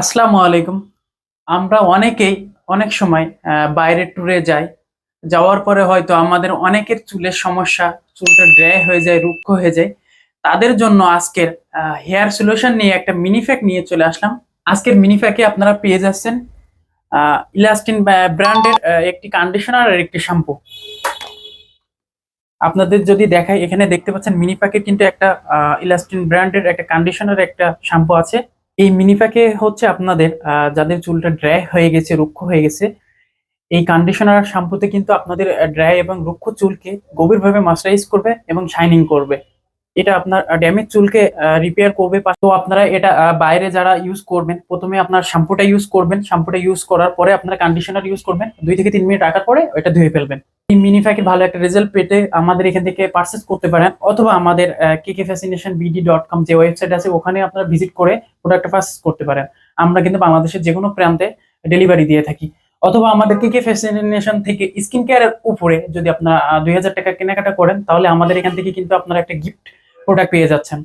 আসসালামু আলাইকুম। আমরা অনেকেই অনেক সময় বাইরে ট্যুরে যাই। যাওয়ার পরে হয়তো আমাদের অনেকের চুলের সমস্যা, চুলটা ড্রাই হয়ে যায়, রুক্ষ হয়ে যায়। তাদের জন্য আজকের হেয়ার সলিউশন নিয়ে একটা মিনিফ্যাক নিয়ে চলে আসলাম। আজকের মিনিফ্যাকে আপনারা পেয়ে যাচ্ছেন ইলাস্টিন ব্র্যান্ডের একটি কন্ডিশনার আর একটি শ্যাম্পু আপনাদের যদি দেখাই, এখানে দেখতে পাচ্ছেন মিনিপ্যাকে কিন্তু একটা ইলাস্টিন ব্র্যান্ডের একটা কন্ডিশনার একটা শ্যাম্পু আছে। এই মিনিপ্যাকে হচ্ছে আপনাদের যাদের চুলটা ড্রাই হয়ে গেছে, রুক্ষ হয়ে গেছে, এই কন্ডিশনার শ্যাম্পুতে কিন্তু আপনাদের ড্রাই এবং রুক্ষ চুলকে গভীরভাবে ময়শ্চারাইজ করবে এবং শাইনিং করবে। এটা আপনার ড্যামেজ চুলকে রিপেয়ার করবে। তো আপনারা এটা বাইরে যারা ইউজ করবেন, প্রথমে আপনার শ্যাম্পুটা ইউজ করবেন। শ্যাম্পুটা ইউজ করার পরে আপনারা কন্ডিশনার ইউজ করবেন। দুই থেকে তিন মিনিট রাখার পরে এটা ধুয়ে ফেলবেন। এই মিনিফ্যাকের ভালো একটা রেজাল্ট পেতে আমাদের এখান থেকে পারচেস করতে পারেন। অথবা আমাদের K K fascination BD dot com যে ওয়েবসাইট আছে, ওখানে আপনারা ভিজিট করে প্রোডাক্টটা পাস করতে পারেন আমরা কিন্তু বাংলাদেশের যে কোনো প্রান্তে ডেলিভারি দিয়ে থাকি। অথবা আমাদের কেকে ফ্যাসিনেশন থেকে স্কিন কেয়ারের উপরে যদি আপনারা দুই হাজার টাকা কেনাকাটা করেন, তাহলে আমাদের এখান থেকে কিন্তু আপনারা একটা গিফট প্রোডাক্ট পেয়ে যাচ্ছেন।